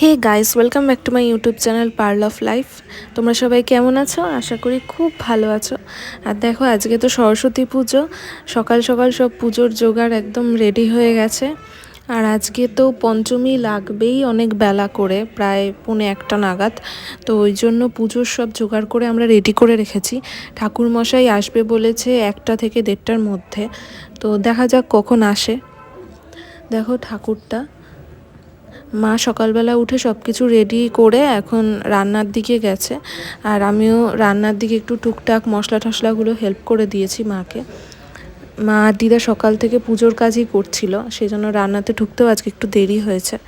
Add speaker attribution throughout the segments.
Speaker 1: Hey guys welcome back to my YouTube channel pearl of life তোমরা সবাই কেমন আছো? আশা করি খুব ভালো আছো। আর দেখো, আজকে তো সরস্বতী পুজো। সকাল সকাল সব পুজোর জোগাড় একদম রেডি হয়ে গেছে। আর আজকে তো পঞ্চমী লাগবেই অনেক বেলা করে, প্রায় পৌনে একটা নাগাদ। তো ওই জন্য পুজোর সব জোগাড় করে আমরা রেডি করে রেখেছি। ঠাকুরমশাই আসবে বলেছে একটা থেকে দেড়টার মধ্যে। তো দেখা যাক কখন আসে। দেখো ঠাকুরটা মা সকালবেলা উঠে সব কিছু রেডি করে এখন রান্নার দিকে গেছে। আর আমিও রান্নার দিকে একটু টুকটাক মশলা টশলাগুলো হেল্প করে দিয়েছি মাকে। মা আর দিদা সকাল থেকে পুজোর কাজই করছিল সেই জন্য রান্নাতে ঢুকতেও আজকে একটু দেরি হয়েছে।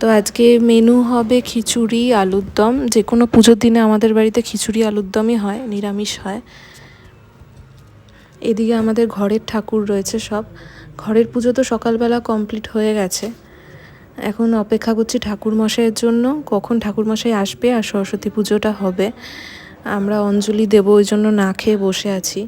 Speaker 1: তো আজকে মেনু হবে খিচুড়ি, আলুর দম। যে কোনো পুজোর দিনে আমাদের বাড়িতে খিচুড়ি, আলুর দমই হয়, নিরামিষ হয়। এদিকে আমাদের ঘরের ঠাকুর রয়েছে সব। ঘরের পুজো তো সকালবেলা কমপ্লিট হয়ে গেছে। এখন অপেক্ষা করছি ঠাকুর মশাইয়ের জন্য, কখন ঠাকুর মশাই আসবে আর সরস্বতী পুজোটা হবে। আমরা অঞ্জলি দেব, ওই জন্য না খেয়ে বসে আছি।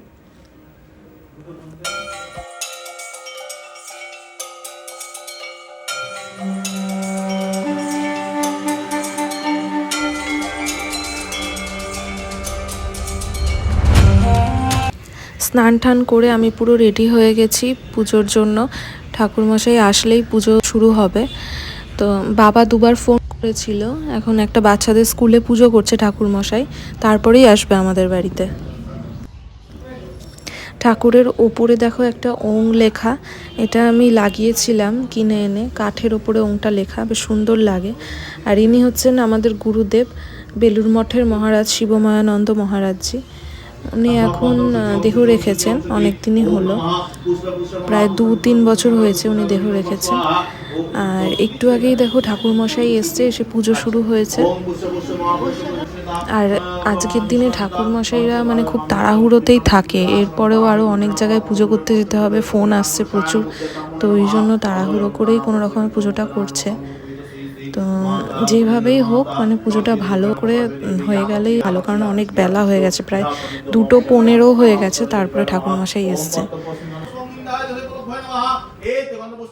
Speaker 1: স্নান টান করে আমি পুরো রেডি হয়ে গেছি পুজোর জন্য। ঠাকুরমশাই আসলেই পুজো শুরু হবে। তো বাবা দুবার ফোন করেছিল। এখন একটা বাচ্চাদের স্কুলে পুজো করছে ঠাকুরমশাই। তারপরেই আসবে আমাদের বাড়িতে। ঠাকুরের ওপরে দেখো একটা ওং লেখা। এটা আমি লাগিয়েছিলাম কিনে এনে। কাঠের ওপরে ওংটা লেখা, বেশ সুন্দর লাগে। আর ইনি হচ্ছেন আমাদের গুরুদেব বেলুর মঠের মহারাজ শিবমায়ানন্দ মহারাজজি। উনি এখন দেহ রেখেছেন অনেক দিনই হলো। প্রায় দু তিন বছর হয়েছে উনি দেহ রেখেছেন। আর একটু আগেই দেখো ঠাকুরমশাই এসছে এসে পুজো শুরু হয়েছে। আর আজকের দিনে ঠাকুরমশাইরা মানে খুব তাড়াহুড়োতেই থাকে। এরপরেও আরও অনেক জায়গায় পুজো করতে যেতে হবে ফোন আসছে প্রচুর। তো ওই জন্য তাড়াহুড়ো করেই কোনো রকমের পুজোটা করছে। তো, যেভাবেই হোক মানে পুজোটা ভালো করে হয়ে গেলেই ভালো, কারণ অনেক বেলা হয়ে গেছে, প্রায় দুটো পনেরো হয়ে গেছে, তারপরে ঠাকুরমশাই এসছে।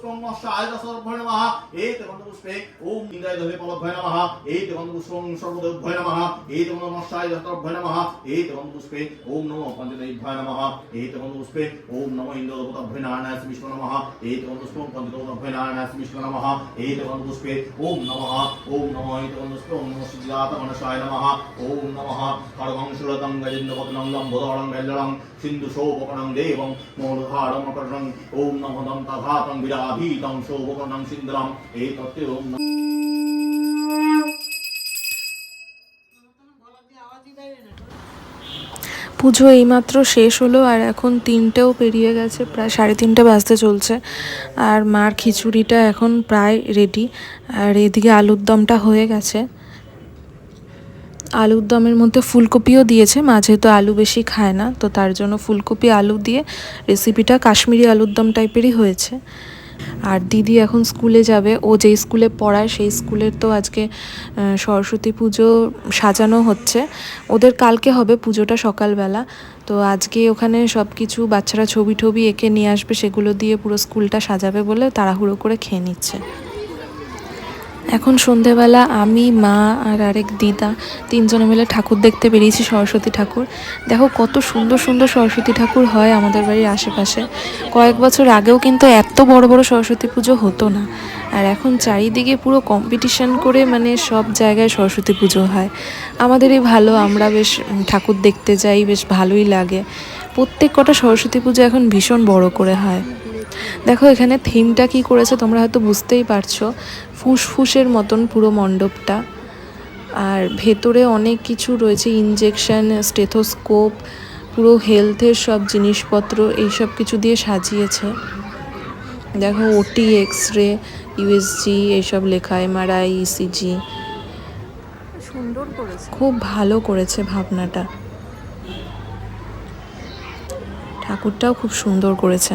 Speaker 2: পুষ্পংশায় সর্বভয় নমঃ এই তেগন্ধ পুষ্পে ওম ইন্দ্রায় ধরে পলভয় নমঃ এই তেগন্ধ পুষ্পং সর্বদেভয় নমঃ এই তেগন্ধ মশায় সর্বভয় নমঃ এই তেগন্ধ পুষ্পে ওম নমো পঞ্চদেভয় নমঃ এই তেগন্ধ পুষ্পে ওম নমো ইন্দ্র দেবতাভয় নারায়ণায় শ্রীষ্ণ নমঃ এই তেগন্ধ পুষ্পং পঞ্চদেভয় নারায়ণায় শ্রীষ্ণ নমঃ এই তেগন্ধ পুষ্পে ওম নমঃ। ওম নমো। এই তেগন্ধ পুষ্পে ওম নমো সিদ্ধাত মনসায় নমঃ। ওম নমঃ। খড়গংশুরতং গজেন্দ্রপতনং লম্বোদরং বেল্লং সিন্ধু শোভকণং দেবং মৌলধারম করণং ওম নমো দন্তাঘাতং বিরাজ।
Speaker 1: এই তত্ত্বে ওম পুজো এইমাত্র শেষ হলো আর এখন তিনটেও পেরিয়ে গেছে, প্রায় সাড়ে তিনটে বাজতে চলছে। আর মার খিচুড়িটা এখন প্রায় রেডি আর এদিকে আলুর দমটা হয়ে গেছে। আলুর দমের মধ্যে ফুলকপিও দিয়েছে মাঝে তো আলু বেশি খায় না, তো তার জন্য ফুলকপি, আলু দিয়ে রেসিপিটা কাশ্মীরি আলুর দম টাইপেরই হয়েছে। আর দিদি এখন স্কুলে যাবে। ও যেই স্কুলে পড়ায় সেই স্কুলের তো আজকে সরস্বতী পুজো সাজানো হচ্ছে। ওদের কালকে হবে পুজোটা সকালবেলা। তো আজকে ওখানে সব কিছু বাচ্চারা ছবি টবি এঁকে নিয়ে আসবে, সেগুলো দিয়ে পুরো স্কুলটা সাজাবে বলে তাড়াহুড়ো করে খেয়ে নিচ্ছে। এখন সন্ধেবেলা আমি, মা আর আরেক দিদা তিনজনে মিলে ঠাকুর দেখতে বেরিয়েছি, সরস্বতী ঠাকুর। দেখো কত সুন্দর সুন্দর সরস্বতী ঠাকুর হয় আমাদের বাড়ির আশেপাশে। কয়েক বছর আগেও কিন্তু এত বড় বড় সরস্বতী পুজো হতো না। আর এখন চারিদিকে পুরো কম্পিটিশন করে মানে সব জায়গায় সরস্বতী পুজো হয়। আমাদেরই ভালো, আমরা বেশ ঠাকুর দেখতে যাই, বেশ ভালোই লাগে। প্রত্যেক কটা সরস্বতী পুজো এখন ভীষণ বড় করে হয়। দেখো এখানে থিমটা কি করেছে তোমরা হয়তো বুঝতেই পারছ। ফুসফুসের মতন পুরো মণ্ডপটা। আর ভেতরে অনেক কিছু রয়েছে ইনজেকশন স্টেথোস্কোপ পুরো হেলথের সব জিনিসপত্র এইসব কিছু দিয়ে সাজিয়েছে। দেখো ওটি এক্স রে ইউএসজি এইসব লেখা এমআরআই ইসিজি
Speaker 3: সুন্দর করেছে।
Speaker 1: খুব ভালো করেছে ভাবনাটা। ঠাকুরটাও খুব সুন্দর করেছে।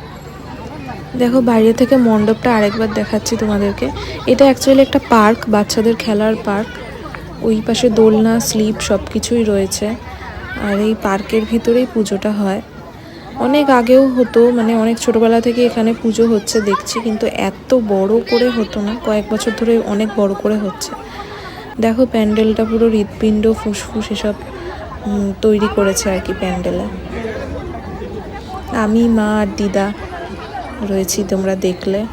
Speaker 1: দেখো, বাইরে থেকে মণ্ডপটা আরেকবার দেখাচ্ছি তোমাদেরকে। এটা অ্যাকচুয়ালি একটা পার্ক বাচ্চাদের খেলার পার্ক ওই পাশে দোলনা স্লিপ সব কিছুই রয়েছে। আর এই পার্কের ভিতরেই পুজোটা হয়। অনেক আগেও হতো মানে অনেক ছোটবেলা থেকে এখানে পুজো হচ্ছে, দেখছি, কিন্তু এত বড় করে হতো না। কয়েক বছর ধরে অনেক বড় করে হচ্ছে। দেখো, প্যান্ডেলটা পুরো হৃৎপিণ্ড, ফুসফুস এসব তৈরি করেছে আর কি প্যান্ডেলে। আমি, মা আর দিদা রয়েছি, তোমরা দেখলে।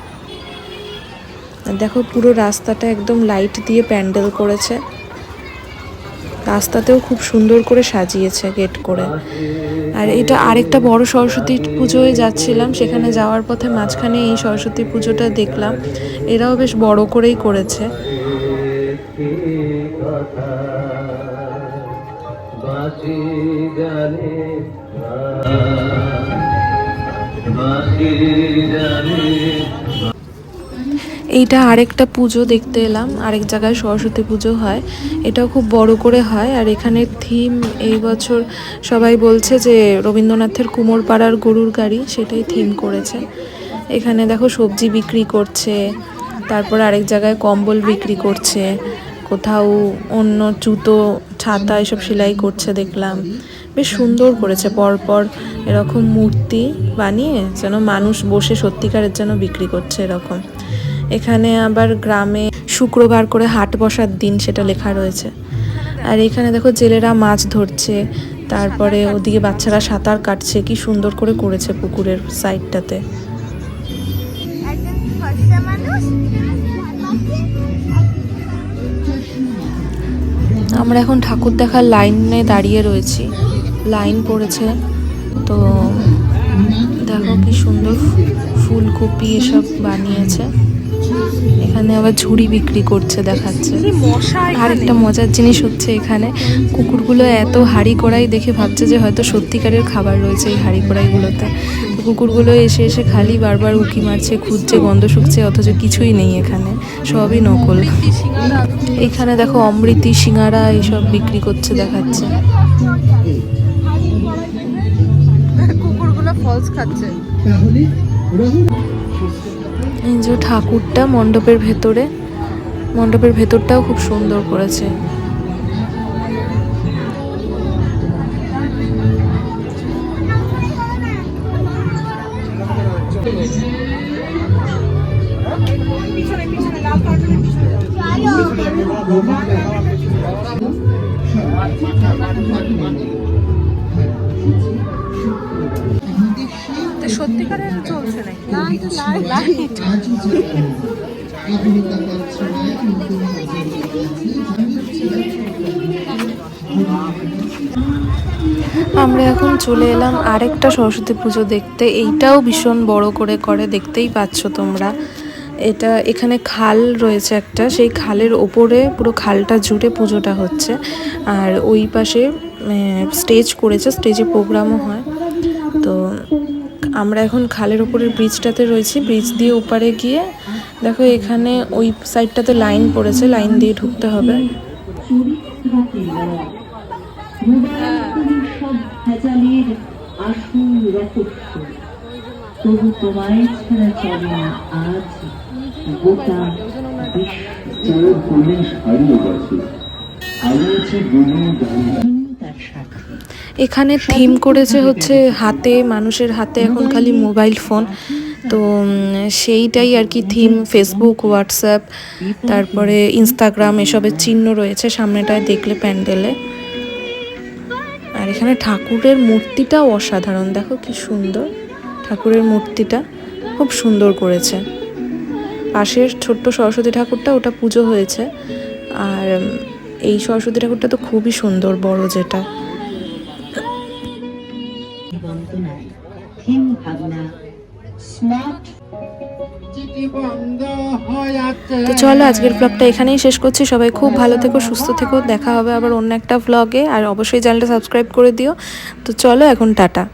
Speaker 1: দেখো, পুরো রাস্তাটা একদম লাইট দিয়ে প্যান্ডেল করেছে। রাস্তাতেও খুব সুন্দর করে সাজিয়েছে গেট করে। আর এটা আরেকটা বড় সরস্বতী পুজোয় যাচ্ছিলাম, সেখানে যাওয়ার পথে মাঝখানে এই সরস্বতী পুজোটা দেখলাম। এরাও বেশ বড় করেই করেছে। এইটা আরেকটা পুজো দেখতে এলাম। আরেক জায়গায় সরস্বতী পুজো হয়। এটাও খুব বড় করে হয়। আর এখানে থিম এই বছর সবাই বলছে যে রবীন্দ্রনাথের কুমোরপাড়ার গরুর গাড়ি, সেটাই থিম করেছে। এখানে দেখো সবজি বিক্রি করছে। তারপর আরেক জায়গায় কম্বল বিক্রি করছে। কোথাও অন্য জুতো, ছাতা এসব সেলাই করছে দেখলাম। বেশ সুন্দর করেছে, পরপর এরকম মূর্তি বানিয়ে যেন মানুষ বসে সত্যিকারের যেন বিক্রি করছে এরকম। এখানে আবার গ্রামে শুক্রবার করে হাট বসার দিন সেটা লেখা রয়েছে। আর এখানে দেখো জেলেরা মাছ ধরছে, তারপরে ওদিকে বাচ্চারা সাঁতার কাটছে, কি সুন্দর করে করেছে পুকুরের সাইডটাতে
Speaker 4: মানুষ?
Speaker 1: আমরা এখন ঠাকুর দেখার লাইনে দাঁড়িয়ে রয়েছি। লাইন পড়েছে। তো দেখো কি সুন্দর ফুলকপি এসব বানিয়েছে। এখানে আবার ঝুড়ি বিক্রি করছে দেখাচ্ছে।
Speaker 3: আর
Speaker 1: একটা মজার জিনিস হচ্ছে এখানে কুকুরগুলো এত হাঁড়ি কড়াই দেখে ভাবছে যে হয়তো সত্যিকারের খাবার রয়েছে এই হাঁড়ি কড়াইগুলোতে। কুকুরগুলো এসে এসে খালি বারবার উকি মারছে খুঁজছে গন্ধ শুকছে অথচ কিছুই নেই এখানে। সবই নকল। এখানে দেখো অমৃতি সিঙ্গারা এইসব বিক্রি করছে দেখাচ্ছে।
Speaker 3: কুকুরগুলো ফলস খাচ্ছে।
Speaker 1: এই যে ঠাকুরটা মণ্ডপের ভেতরে মণ্ডপের ভেতরটাও খুব সুন্দর করেছে।
Speaker 3: সত্যিকারের চলছে
Speaker 1: আমরা এখন চলে এলাম আরেকটা সরস্বতী পুজো দেখতে। এইটাও ভীষণ বড় করে করে, দেখতেই পাচ্ছ তোমরা। এটা এখানে খাল রয়েছে একটা, সেই খালের ওপরে পুরো খালটা জুড়ে পুজোটা হচ্ছে। আর ওই পাশে স্টেজ করেছে স্টেজে প্রোগ্রামও হয়। তো আমরা এখন খালের ওপরের ব্রিজটাতে রয়েছি। ব্রিজ দিয়ে ওপারে গিয়ে, দেখো এখানে ওই সাইডটাতে লাইন পড়েছে লাইন দিয়ে ঢুকতে হবে।
Speaker 5: তবু তোমায় চলে আজ
Speaker 1: এখানে থিম করেছে হচ্ছে হাতে, মানুষের হাতে এখন খালি মোবাইল ফোন। তো সেইটাই আর কি থিম ফেসবুক হোয়াটসঅ্যাপ তারপরে ইনস্টাগ্রাম এসবের চিহ্ন রয়েছে সামনেটায় দেখলে প্যান্ডেলে। আর এখানে ঠাকুরের মূর্তিটাও অসাধারণ। দেখো কি সুন্দর ঠাকুরের মূর্তিটা, খুব সুন্দর করেছে। পাশের ছোট্ট সরস্বতী ঠাকুরটা ওটা পুজো হয়েছে। আর এই সরস্বতী ঠাকুরটা তো খুবই সুন্দর বড় যেটা। তো চলো আজকের ব্লগটা এখানেই শেষ করছি। সবাই খুব ভালো থেকো সুস্থ থেকো। দেখা হবে আবার অন্য একটা ব্লগে আর অবশ্যই চ্যানেলটা সাবস্ক্রাইব করে দিও। তো চলো এখন টাটা।